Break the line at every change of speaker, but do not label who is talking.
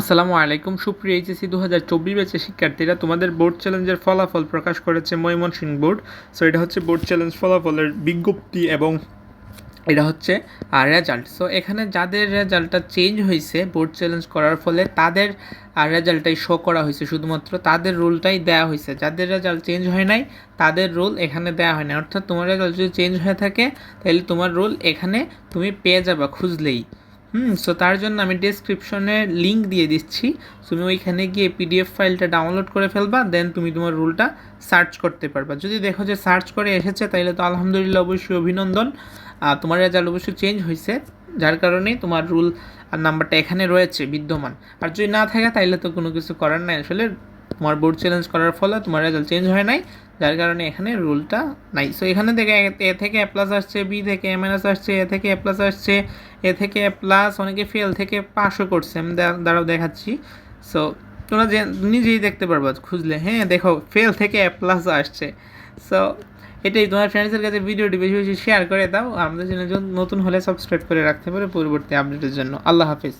আসসালামু আলাইকুম। সুপ্রিয় এইচএসসি দু হাজার চব্বিশ ব্যাচের শিক্ষার্থীরা, তোমাদের বোর্ড চ্যালেঞ্জের ফলাফল প্রকাশ করেছে ময়মনসিংহ বোর্ড। সো এটা হচ্ছে বোর্ড চ্যালেঞ্জ ফলাফলের বিজ্ঞপ্তি এবং এটা হচ্ছে রেজাল্ট সো এখানে যাদের রেজাল্টটা চেঞ্জ হয়েছে বোর্ড চ্যালেঞ্জ করার ফলে তাদের রেজাল্টটাই শো করা হয়েছে শুধুমাত্র। তাদের রোলটাই দেওয়া হয়েছে। যাদের রেজাল্ট চেঞ্জ হয় নাই, তাদের রোল এখানে দেওয়া হয় না অর্থাৎ তোমার রেজাল্ট যদি চেঞ্জ হয়ে থাকে, তাহলে তোমার রোল এখানে তুমি পেয়ে যাবে খুঁজলেই। হুম সো তার জন্য আমি ডেসক্রিপশনে লিঙ্ক দিয়ে দিচ্ছি। তুমি ওইখানে গিয়ে পিডিএফ ফাইলটা ডাউনলোড করে ফেলবা দেন তুমি তোমার রুলটা সার্চ করতে পারবা। যদি দেখো যে সার্চ করে এসেছে তাহলে তো আলহামদুলিল্লাহ অবশ্যই অভিনন্দন। আর তোমার রেজাল্ট অবশ্যই চেঞ্জ হয়েছে যার কারণে তোমার রুল নাম্বারটা এখানে রয়েছে, বিদ্যমান। আর যদি না থাকে, তাইলে তো কোনো কিছু করার নাই। আসলে তোমার বোর্ড চ্যালেঞ্জ করার ফলে তোমার রেজাল্ট চেঞ্জ হয় নাই, যার কারণে এখানে রুলটা নাই। সো এখানে থেকে এ থেকে এ প্লাস আসছে বি থেকে এ মাইনাস আসছে এ থেকে এ প্লাস আসছে এ থেকে এ প্লাস অনেকে ফেল থেকে পাশও করছে। আমি দ্বারাও দেখাচ্ছি। সো তোমরা যে, নিজেই দেখতে পারব, খুঁজলে। হ্যাঁ দেখো ফেল থেকে এ প্লাস আসছে। সো এটাই। তোমার ফ্রেন্ডসের কাছে ভিডিওটি বেশি বেশি শেয়ার করে দাও। আমাদের চ্যানেল নতুন হলে সাবস্ক্রাইব করে রাখতে পারে পরবর্তী আপডেটের জন্য। আল্লাহ হাফিজ।